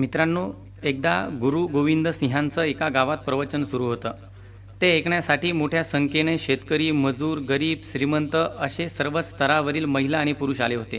मित्रांनो एकदा गुरु गोविंद सिंहांचं एका गावात प्रवचन सुरू होतं. ते ऐकण्यासाठी मोठ्या संख्येने शेतकरी मजूर गरीब श्रीमंत असे सर्व स्तरावरील महिला आणि पुरुष आले होते.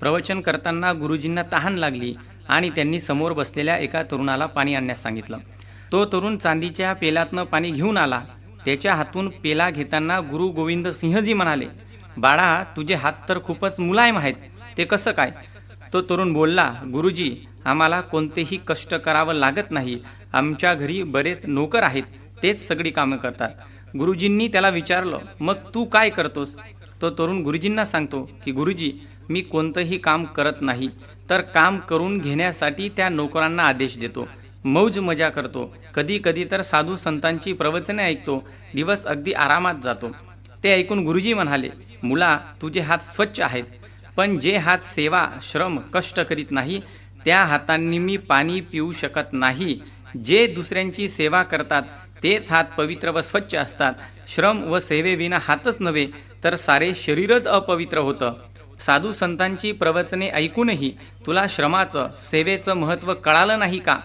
प्रवचन करताना गुरुजींना तहान लागली आणि त्यांनी समोर बसलेल्या एका तरुणाला पाणी आणण्यास सांगितलं. तो तरुण चांदीच्या पेलातनं पाणी घेऊन आला. त्याच्या हातून पेला घेताना गुरु गोविंद सिंहजी म्हणाले बाळा तुझे हात तर खूपच मुलायम आहेत. ते कसं काय? तो तरुण बोलला गुरुजी आम्हाला कोणतेही कष्ट करावं लागत नाही. आमच्या घरी बरेच नोकर आहेत तेच सगळी कामं करतात. गुरुजींनी त्याला विचारलं मग तू काय करतोस? तो तरुण गुरुजींना सांगतो की गुरुजी मी कोणतंही काम करत नाही तर काम करून घेण्यासाठी त्या नोकरांना आदेश देतो. मौज मजा करतो. कधी कधी तर साधू संतांची प्रवचने ऐकतो. दिवस अगदी आरामात जातो. ते ऐकून गुरुजी म्हणाले मुला तुझे हात स्वच्छ आहेत पण जे हात सेवा श्रम कष्ट करीत नाही त्या हातांनी मी पाणी पिऊ शकत नाही. जे दुसऱ्यांची सेवा करतात तेच हात पवित्र व स्वच्छ असतात. श्रम व सेवेविना हातच नव्हे तर सारे शरीरच अपवित्र होतं. साधू संतांची प्रवचने ऐकूनही तुला श्रमाचं सेवेचं महत्त्व कळालं नाही का?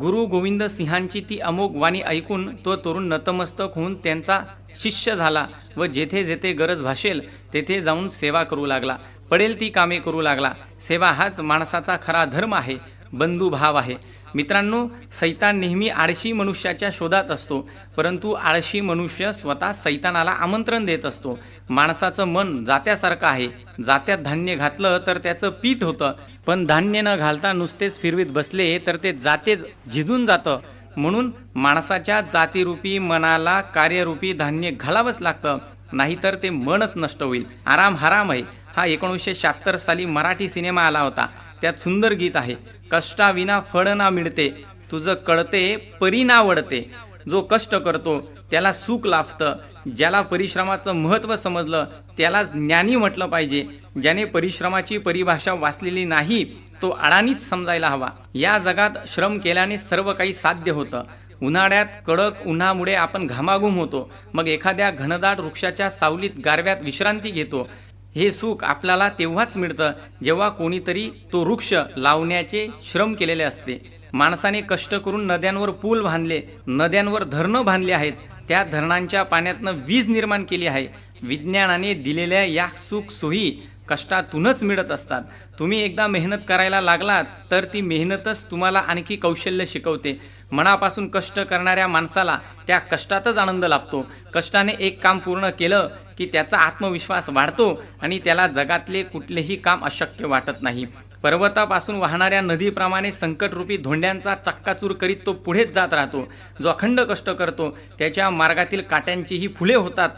गुरु गोविंद सिंहांची ती अमोघ वाणी ऐकून तो तरुण नतमस्तक होऊन त्यांचा शिष्य झाला व जेथे जेथे गरज भासेल तेथे जाऊन सेवा करू लागला. पडेल ती कामे करू लागला. सेवा हाच माणसाचा खरा धर्म आहे बंधुभाव आहे. मित्रांनो सैतान नेहमी आळशी मनुष्याच्या शोधात असतो परंतु आळशी मनुष्य स्वतः सैतानाला आमंत्रण देत असतो. माणसाचं मन जात्यासारखं आहे. जात्यात धान्य घातलं तर त्याचं पीठ होतं पण धान्य न घालता नुसतेच फिरवीत बसले तर ते जातेच झिजून जातं. म्हणून माणसाच्या जातीरूपी मनाला कार्यरूपी धान्य घालावंच लागतं नाहीतर ते मनच नष्ट होईल. आराम हराम आहे. हा एकोणीसशे शहात्तर साली मराठी सिनेमा आला होता. त्यात सुंदर गीत आहे. कष्टाविना फळ ना मिळते. तुझं कळते परी ना वडते जो कष्ट करतो त्याला सुख लाभतं. ज्याला परिश्रमाचं महत्त्व समजलं त्याला ज्ञानी म्हटलं पाहिजे. ज्याने परिश्रमाची परिभाषा वाचलेली नाही तो अडाणीच समजायला हवा. या जगात श्रम केल्याने सर्व काही साध्य होतं. उन्हाळ्यात कडक उन्हामुळे आपण घामाघूम होतो. मग एखाद्या घनदाट वृक्षाच्या सावलीत गारव्यात विश्रांती घेतो. हे सुख आपल्याला तेव्हाच मिळतं जेव्हा कोणीतरी तो वृक्ष लावण्याचे श्रम केलेले असते. माणसाने कष्ट करून नद्यांवर पूल बांधले नद्यांवर धरणं बांधली आहेत. त्या धरणांच्या पाण्यातनं वीज निर्माण केली आहे. विज्ञानाने दिलेल्या या सुख सोयी कष्टातूनच मिळत असतात. तुम्ही एकदा मेहनत करायला लागलात तर ती मेहनतच तुम्हाला आणखी कौशल्य शिकवते. मनापासून कष्ट करणाऱ्या माणसाला त्या कष्टातच आनंद लाभतो. कष्टाने एक काम पूर्ण केलं की त्याचा आत्मविश्वास वाढतो आणि त्याला जगातले कुठलेही काम अशक्य वाटत नाही. पर्वतापासून वाहणाऱ्या नदीप्रमाणे संकटरूपी धोंड्यांचा चक्काचूर करीत तो पुढेच जात राहतो. जो अखंड कष्ट करतो त्याच्या मार्गातील काट्यांचीही फुले होतात.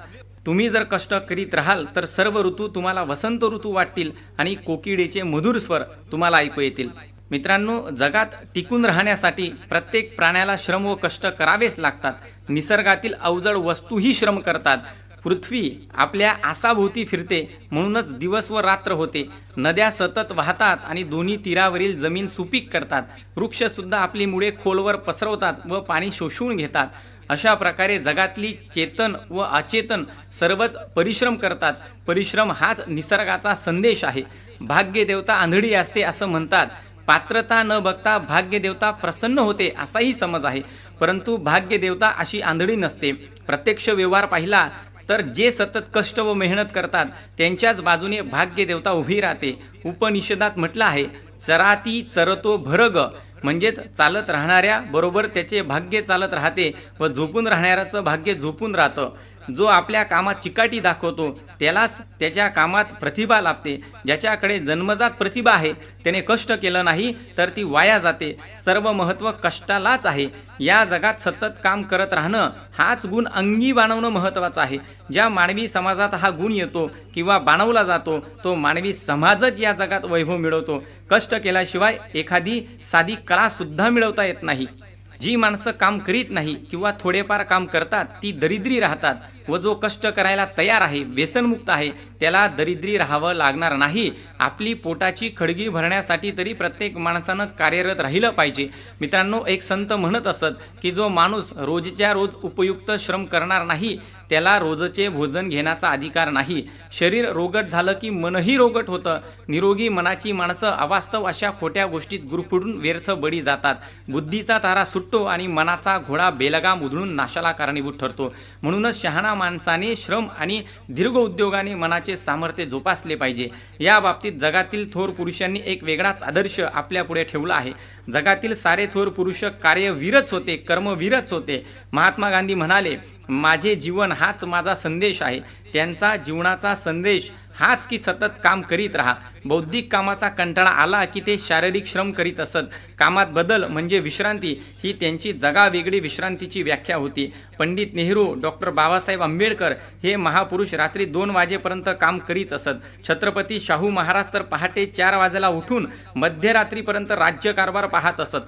तुम्ही जर कष्ट करीत राहाल तर सर्व ऋतू तुम्हाला वसंत ऋतू वाटतील आणि कोकिडेचे मधुर स्वर तुम्हाला ऐकू येतील. मित्रांनो जगात टिकून राहण्यासाठी प्रत्येक प्राण्याला श्रम व कष्ट करावेच लागतात. निसर्गातील अवजड वस्तूही श्रम करतात. पृथ्वी आपल्या आसाभोवती फिरते म्हणूनच दिवस व रात्र होते. नद्या सतत वाहतात आणि दोन्ही तीरावरील जमीन सुपीक करतात. वृक्षसुद्धा आपली मुळे खोलवर पसरवतात व पाणी शोषून घेतात. अशा प्रकारे जगातली चेतन व अचेतन सर्वच परिश्रम करतात. परिश्रम हाच निसर्गाचा संदेश आहे. भाग्य देवता आंधळी असते असं म्हणतात. पात्रता न बघता भाग्य देवता प्रसन्न होते असाही समज आहे. परंतु भाग्य देवता अशी आंधळी नसते. प्रत्यक्ष व्यवहार पाहिला तर जे सतत कष्ट व मेहनत करतात त्यांच्याच बाजूने भाग्य देवता उभी राहते. उपनिषदात म्हटलं आहे चराती चरतो भरग म्हणजेच चालत राहणाऱ्या बरोबर त्याचे भाग्य चालत राहते व झोपून राहणाऱ्याचं भाग्य झोपून राहतं. जो आपल्या कामात चिकाटी दाखवतो त्यालाच त्याच्या कामात प्रतिभा लाभते. ज्याच्याकडे जन्मजात प्रतिभा आहे त्याने कष्ट केलं नाही तर ती वाया जाते. सर्व महत्त्व कष्टालाच आहे. या जगात सतत काम करत राहणं हाच गुण अंगी बाणवणं महत्त्वाचं आहे. ज्या मानवी समाजात हा गुण येतो किंवा बाणवला जातो तो मानवी समाजच या जगात वैभव मिळवतो. कष्ट केल्याशिवाय एखादी साधी कलासुद्धा मिळवता येत नाही. जी माणसं काम करीत नाही किंवा थोडेफार काम करतात ती दरिद्री राहतात. व जो कष्ट करायला तयार आहे व्यसनमुक्त आहे त्याला दरिद्री राहावं लागणार नाही. आपली पोटाची खडगी भरण्यासाठी तरी प्रत्येक माणसानं कार्यरत राहिलं पाहिजे. मित्रांनो एक संत म्हणत असत की जो माणूस रोजच्या रोज उपयुक्त श्रम करणार नाही त्याला रोजचे भोजन घेण्याचा अधिकार नाही. शरीर रोगट झालं की मनही रोगट होतं. निरोगी मनाची माणसं अवास्तव अशा खोट्या गोष्टीत गुरफुडून व्यर्थ बळी जातात. बुद्धीचा तारा सुटतो आणि मनाचा घोडा बेलगाम उधळून नाशाला कारणीभूत ठरतो. म्हणूनच शहाणा माणसाने श्रम आणि दीर्घ उद्योगाने मनाचे सामर्थ्य जोपासले पाहिजे. या बाबतीत जगातील थोर पुरुषांनी एक वेगळाच आदर्श आपल्या पुढे ठेवला आहे. जगातील सारे थोर पुरुष कार्यवीरच होते कर्मवीरच होते. महात्मा गांधी म्हणाले माझे जीवन हाच माझा संदेश आहे. त्यांचा जीवनाचा संदेश हाच की सतत काम करीत राहा. बौद्धिक कामाचा कंटाळा आला की ते शारीरिक श्रम करीत असत. कामात बदल म्हणजे विश्रांती ही त्यांची जगावेगळी विश्रांतीची व्याख्या होती. पंडित नेहरू डॉक्टर बाबासाहेब आंबेडकर हे महापुरुष रात्री दोन वाजेपर्यंत काम करीत असत. छत्रपती शाहू महाराज तर पहाटे चार वाजेला उठून मध्यरात्रीपर्यंत राज्यकारभार पाहत असत.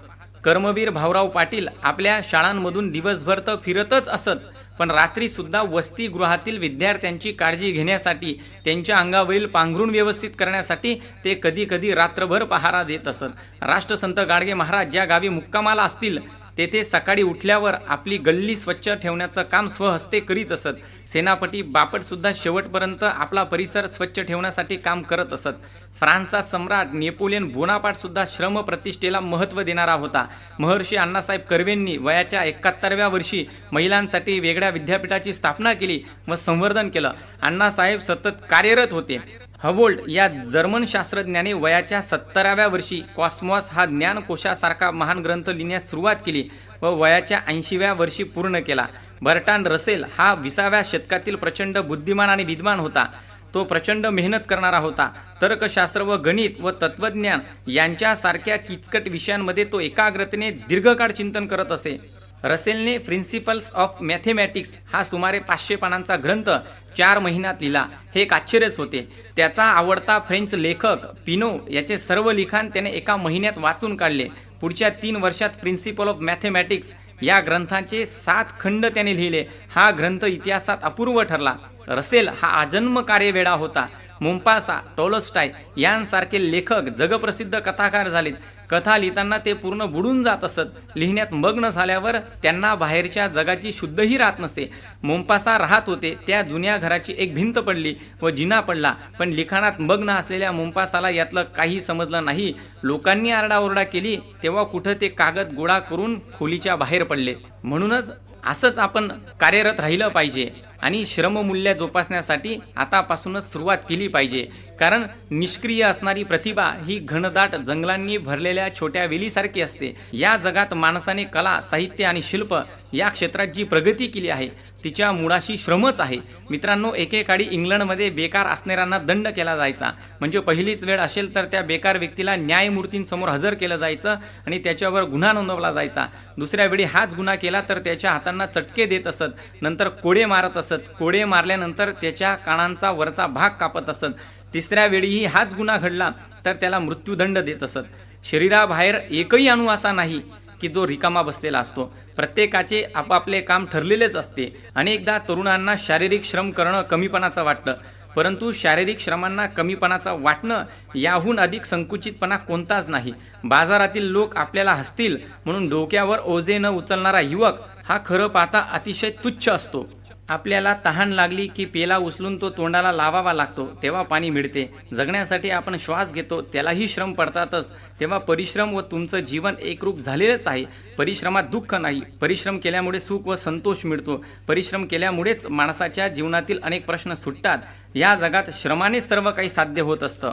कर्मवीर भाऊराव पाटील आपल्या शाळांमधून दिवसभर तर फिरतच असत. पण रात्री सुद्धा वसतिगृहातील विद्यार्थ्यांची काळजी घेण्यासाठी त्यांच्या अंगावरील पांघरून व्यवस्थित करण्यासाठी ते कधी कधी रात्रभर पहारा देत असत. राष्ट्रसंत गाडगे महाराज ज्या गावी मुक्कामाला असतील तेथे सकाळी उठल्यावर आपली गल्ली स्वच्छ ठेवण्याचं काम स्वहस्ते करीत असत. सेनापती बापट सुद्धा शेवटपर्यंत आपला परिसर स्वच्छ ठेवण्यासाठी काम करत असत. फ्रान्सचा सम्राट नेपोलियन बोनापाट सुद्धा श्रम प्रतिष्ठेला महत्त्व देणारा होता. महर्षी अण्णासाहेब कर्वेंनी वयाच्या एकाहत्तरव्या वर्षी महिलांसाठी वेगळ्या विद्यापीठाची स्थापना केली व संवर्धन केलं. अण्णासाहेब सतत कार्यरत होते. हवोल्ट या जर्मन शास्त्रज्ञाने वयाच्या सत्तराव्या वर्षी कॉस्मॉस हा ज्ञानकोशासारखा महान ग्रंथ लिहिण्यास सुरुवात केली व वयाच्या ऐंशीव्या वर्षी पूर्ण केला. बर्टान रसेल हा विसाव्या शतकातील प्रचंड बुद्धिमान आणि विद्वान होता. तो प्रचंड मेहनत करणारा होता. तर्कशास्त्र व गणित व तत्वज्ञान यांच्यासारख्या किचकट विषयांमध्ये तो एकाग्रतेने दीर्घकाळ चिंतन करत असे. रसेलने प्रिन्सिपल्स ऑफ मॅथेमॅटिक्स हा सुमारे पाचशे पानांचा ग्रंथ चार महिन्यात लिहिला. हे एक आश्चर्यच होते. त्याचा आवडता फ्रेंच लेखक पिनो याचे सर्व लिखाण त्याने एका महिन्यात वाचून काढले. पुढच्या तीन वर्षात प्रिन्सिपल ऑफ मॅथेमॅटिक्स या ग्रंथांचे सात खंड त्याने लिहिले. हा ग्रंथ इतिहासात अपूर्व ठरला. रसेल हा आजन्म कार्यवेडा होता. मुंपासा टोलस्टाय यांसारखे लेखक जगप्रसिद्ध कथाकार झालेत. कथा लिहिताना ते पूर्ण बुडून जात असत. लिहिण्यात मग्न झाल्यावर त्यांना बाहेरच्या जगाची शुद्धही राहत नसते मुंपासा राहत होते त्या जुन्या घराची एक भिंत पडली व जिना पडला. पण लिखाणात मग्न असलेल्या मुंपासाला यातलं काही समजलं नाही. लोकांनी आरडाओरडा केली तेव्हा कुठं ते कागद गोळा करून खोलीच्या बाहेर पडले. म्हणूनच असंच आपण कार्यरत राहिलं पाहिजे. आणि श्रममूल्य जोपासण्यासाठी आतापासूनच सुरुवात केली पाहिजे. कारण निष्क्रिय असणारी प्रतिभा ही घनदाट जंगलांनी भरलेल्या छोट्या वेलीसारखी असते. या जगात माणसाने कला साहित्य आणि शिल्प या क्षेत्रात जी प्रगती केली आहे तिच्या मुळाशी श्रमच आहे. मित्रांनो एकेकाळी इंग्लंडमध्ये बेकार असणाऱ्यांना दंड केला जायचा. म्हणजे पहिलीच वेळ असेल तर त्या बेकार व्यक्तीला न्यायमूर्तींसमोर हजर केलं जायचं आणि त्याच्यावर गुन्हा नोंदवला जायचा. दुसऱ्या वेळी हाच गुन्हा केला तर त्याच्या हातांना चटके देत असत. नंतर कोडे मारत असत. कोडे मारल्यानंतर त्याच्या कानांचा वरचा भाग कापत असत. तिसऱ्या वेळीही हाच गुन्हा घडला तर त्याला मृत्यूदंड देत असत. शरीराबाहेर एकही अणू असा नाही की जो रिकामा बसलेला असतो. प्रत्येकाचे आपापले काम ठरलेलेच असते. अनेकदा तरुणांना शारीरिक श्रम करणं कमीपणाचं वाटतं. परंतु शारीरिक श्रमांना कमीपणाचा वाटणं याहून अधिक संकुचितपणा कोणताच नाही. बाजारातील लोक आपल्याला हसतील म्हणून डोक्यावर ओझे न उचलणारा युवक हा खरं पाहता अतिशय तुच्छ असतो. आपल्याला तहान लागली की पेला उचलून तो तोंडाला लावावा लागतो तेव्हा पाणी मिळते. जगण्यासाठी आपण श्वास घेतो त्यालाही श्रम पडतातच. तेव्हा परिश्रम व तुमचं जीवन एकरूप झालेलंच आहे. परिश्रमात दुःख नाही. परिश्रम केल्यामुळे सुख व संतोष मिळतो. परिश्रम केल्यामुळेच माणसाच्या जीवनातील अनेक प्रश्न सुटतात. या जगात श्रमाने सर्व काही साध्य होत असतं.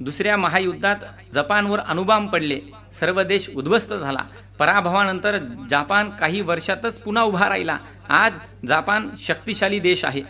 दुसऱ्या महायुद्धात जपानवर अणुबाम पडले. सर्व देश उद्ध्वस्त झाला. पराभवानंतर जापान काही वर्षातच पुन्हा उभा राहिला. आज जापान शक्तिशाली देश आहे.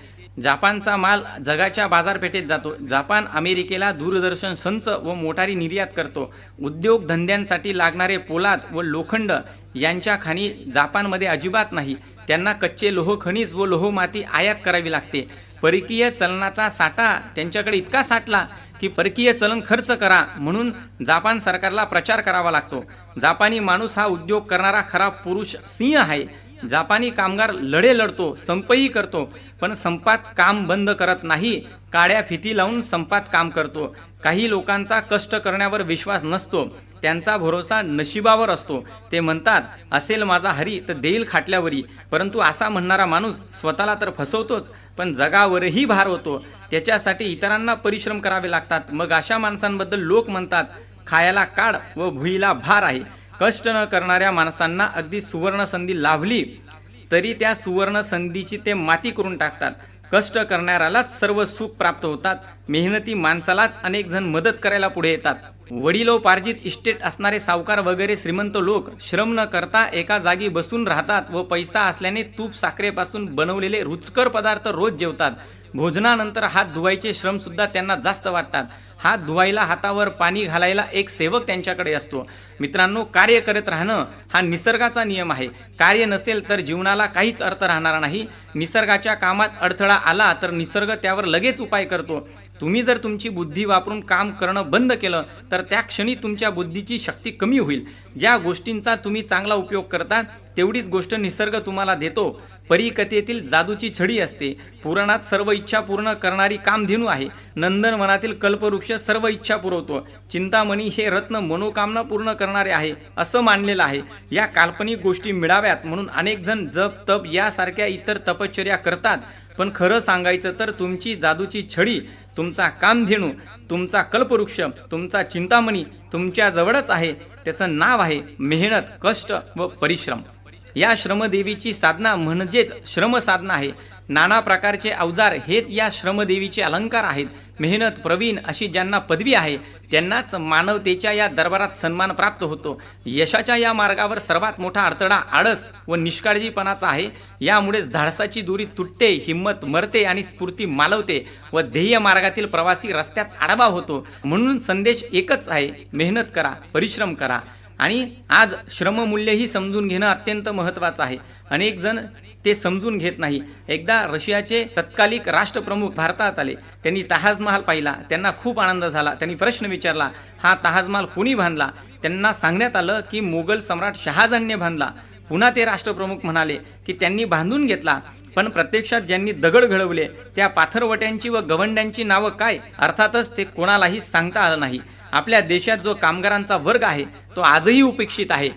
जापानचा माल जगाच्या बाजारपेठेत जातो. जापान अमेरिकेला दूरदर्शन संच व मोटारी निर्यात करतो. उद्योग धंद्यांसाठी लागणारे पोलाद व लोखंड यांच्या खाणी जापानमध्ये अजिबात नाही. त्यांना कच्चे लोह खनिज व लोहमाती आयात करावी लागते. परकीय चलनाचा साठा त्यांच्याकडे इतका साठला की परकीय चलन खर्च करा म्हणून जापान सरकारला प्रचार करावा लागतो. जापानी माणूस हा उद्योग करणारा खरा पुरुष सिंह आहे. जापानी कामगार लढे लढतो संपही करतो पण संपात काम बंद करत नाही. काळ्या फिती लावून संपात काम करतो. काही लोकांचा कष्ट करण्यावर विश्वास नसतो. त्यांचा भरोसा नशिबावर असतो. ते म्हणतात असेल माझा हरी तर देईल खाटल्यावरी. परंतु असा म्हणणारा माणूस स्वतःला तर फसवतोच पण जगावरही भार होतो. त्याच्यासाठी इतरांना परिश्रम करावे लागतात. मग अशा माणसांबद्दल लोक म्हणतात खायाला काढ व भुईला भार आहे. कष्ट न करणाऱ्या माणसांना अगदी सुवर्ण संधी लाभली तरी त्या सुवर्ण संधीची ते माती करून टाकतात. कष्ट करणाऱ्यालाच सर्व सुख प्राप्त होतात. मेहनती माणसालाच अनेक जण मदत करायला पुढे येतात. वडिलोपार्जित इस्टेट असणारे सावकार वगैरे श्रीमंत लोक श्रम न करता एका जागी बसून राहतात व पैसा असल्याने तूप साखरेपासून बनवलेले रुचकर पदार्थ रोज जेवतात. भोजनानंतर हात धुवायचे श्रम सुद्धा त्यांना जास्त वाटतात. हात धुवायला हातावर पाणी घालायला एक सेवक त्यांच्याकडे असतो. मित्रांनो कार्य करत राहणं हा निसर्गाचा नियम आहे. कार्य नसेल तर जीवनाला काहीच अर्थ राहणार नाही. निसर्गाच्या कामात अडथळा आला तर निसर्ग त्यावर लगेच उपाय करतो. तुम्ही जर तुमची बुद्धी वापरून काम करणं बंद केलं तर त्या क्षणी तुमच्या बुद्धीची शक्ती कमी होईल. ज्या गोष्टींचा तुम्ही चांगला उपयोग करता तेवढीच गोष्ट निसर्ग तुम्हाला देतो. परिकथेतील जादूची छडी असते. पुराणात सर्व इच्छा पूर्ण करणारी कामधेनू आहे. नंदनवनातील कल्पवृक्ष सर्व इच्छा पुरवतो. चिंतामणी हे रत्न मनोकामना पूर्ण करणारे आहे असं मानलेलं आहे. या काल्पनिक गोष्टी मिळाव्यात म्हणून अनेक जण जप तप यासारख्या इतर तपश्चर्या करतात. पण खरं सांगायचं तर तुमची जादूची छडी तुमचा कामधेणू तुमचा कल्पवृक्ष तुमचा चिंतामणी तुमच्याजवळच आहे. त्याचं नाव आहे मेहनत कष्ट व परिश्रम. या श्रमदेवीची साधना म्हणजेच श्रमसाधना आहे. नाना प्रकारचे अवजार हेच या श्रमदेवीचे अलंकार आहेत. मेहनत प्रवीण अशी ज्यांना पदवी आहे त्यांनाच मानवतेच्या या दरबारात सन्मान प्राप्त होतो. यशाच्या या मार्गावर सर्वात मोठा अडथळा आळस व निष्काळजीपणाचा आहे. यामुळेच धाडसाची दुरी तुटते हिंमत मरते आणि स्फूर्ती मालवते व ध्येय मार्गातील प्रवासी रस्त्यात आडवा होतो. म्हणून संदेश एकच आहे मेहनत करा परिश्रम करा. आणि आज श्रममूल्यही समजून घेणं अत्यंत महत्त्वाचं आहे. अनेक जण ते समजून घेत नाही. एकदा रशियाचे तत्कालिक राष्ट्रप्रमुख भारतात आले. त्यांनी ताजमहाल पाहिला. त्यांना खूप आनंद झाला. त्यांनी प्रश्न विचारला हा ताजमहाल कोणी बांधला? त्यांना सांगण्यात आलं की मोगल सम्राट शहाजहानने बांधला. पुन्हा ते राष्ट्रप्रमुख म्हणाले की त्यांनी बांधून घेतला. पण प्रत्यक्षात ज्यांनी दगड घडवले त्या पाथरवट्यांची व गवंड्यांची नावं काय? अर्थातच ते कोणालाही सांगता आलं नाही. आपल्या देशात जो कामगारांचा वर्ग आहे तो आजही उपेक्षित आहे.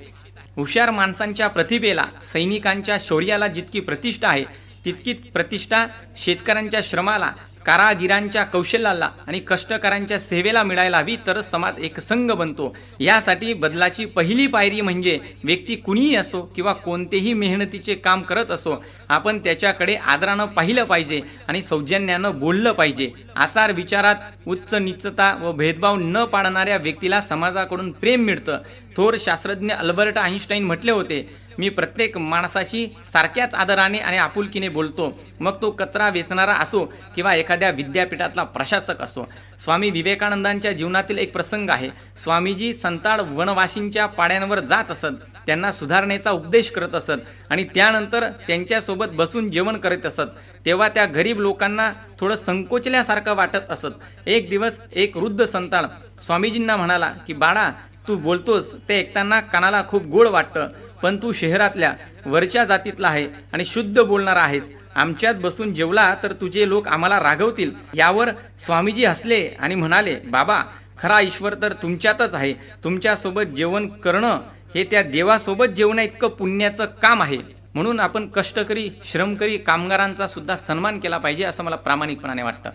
हुशार माणसांच्या प्रतिभेला सैनिकांच्या शौर्याला जितकी प्रतिष्ठा आहे तितकी प्रतिष्ठा शेतकऱ्यांच्या श्रमाला कारागिरांच्या कौशल्याला आणि कष्टकऱ्यांच्या सेवेला मिळायला हवी तरच समाज एकसंघ बनतो. यासाठी बदलाची पहिली पायरी म्हणजे व्यक्ती कुणीही असो किंवा कोणतेही मेहनतीचे काम करत असो आपण त्याच्याकडे आदरानं पाहिलं पाहिजे आणि सौजन्यानं बोललं पाहिजे. आचार विचारात उच्च निचता व भेदभाव न पाडणाऱ्या व्यक्तीला समाजाकडून प्रेम मिळतं. थोर शास्त्रज्ञ अल्बर्ट आईन्स्टाईन म्हटले होते मी प्रत्येक माणसाशी सारख्याच आदराने आणि आपुलकीने बोलतो. मग तो कचरा वेचणारा असो किंवा एखाद्या विद्यापीठातला प्रशासक असो. स्वामी विवेकानंदांच्या जीवनातील एक प्रसंग आहे. स्वामीजी संताड वनवासींच्या पाड्यांवर जात असत. त्यांना सुधारणेचा उपदेश करत असत आणि त्यानंतर त्यांच्यासोबत बसून जेवण करत असत. तेव्हा त्या गरीब लोकांना थोडं संकोचल्यासारखं वाटत असत. एक दिवस एक वृद्ध संताळ स्वामीजींना म्हणाला की बाळा तू बोलतोस ते ऐकताना कानाला खूप गोड वाटतं पण तू शहरातल्या वरच्या जातीतला आहे आणि शुद्ध बोलणारा आहेस. आमच्यात बसून जेवला तर तुझे लोक आम्हाला रागवतील. यावर स्वामीजी हसले आणि म्हणाले बाबा खरा ईश्वर तर तुमच्यातच आहे. तुमच्यासोबत जेवण करणं हे त्या देवासोबत जेवणा इतकं पुण्याचं काम आहे. म्हणून आपण कष्टकरी श्रमकरी कामगारांचा सुद्धा सन्मान केला पाहिजे असं मला प्रामाणिकपणाने वाटतं.